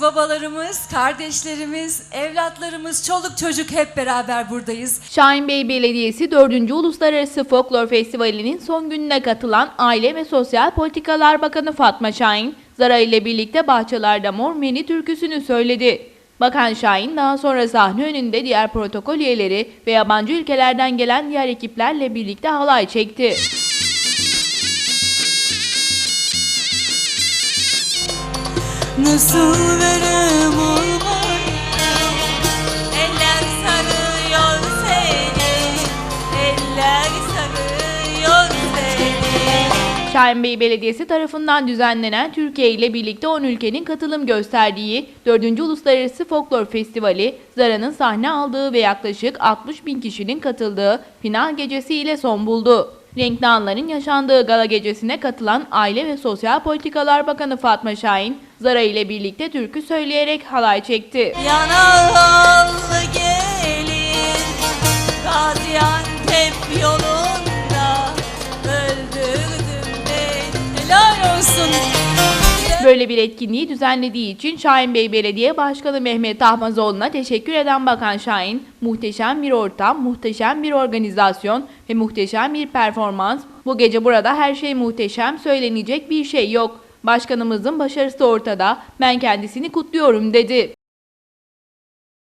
Babalarımız, kardeşlerimiz, evlatlarımız, çoluk çocuk hep beraber buradayız. Şahin Bey Belediyesi 4. Uluslararası Folklor Festivali'nin son gününe katılan Aile ve Sosyal Politikalar Bakanı Fatma Şahin, Zara ile birlikte Bahçelerde Mor Meni türküsünü söyledi. Bakan Şahin daha sonra sahne önünde diğer protokol üyeleri ve yabancı ülkelerden gelen diğer ekiplerle birlikte halay çekti. Nasıl verem olmaz Eller sarıyor seni Eller sarıyor seni Şahin Bey Belediyesi tarafından düzenlenen Türkiye ile birlikte 10 ülkenin katılım gösterdiği 4. Uluslararası Folklor Festivali, Zara'nın sahne aldığı ve yaklaşık 60 bin kişinin katıldığı final gecesi ile son buldu. Renkli anların yaşandığı gala gecesine katılan Aile ve Sosyal Politikalar Bakanı Fatma Şahin, Zara ile birlikte türkü söyleyerek halay çekti. Yanalı gelin Gaziantep yolunda Öldürdüm beni Helal olsun Böyle bir etkinliği düzenlediği için Şahin Bey Belediye Başkanı Mehmet Ahmazoğlu'na teşekkür eden Bakan Şahin, muhteşem bir ortam, muhteşem bir organizasyon ve muhteşem bir performans. Bu gece burada her şey muhteşem, söylenecek bir şey yok. Başkanımızın başarısı ortada, ben kendisini kutluyorum dedi.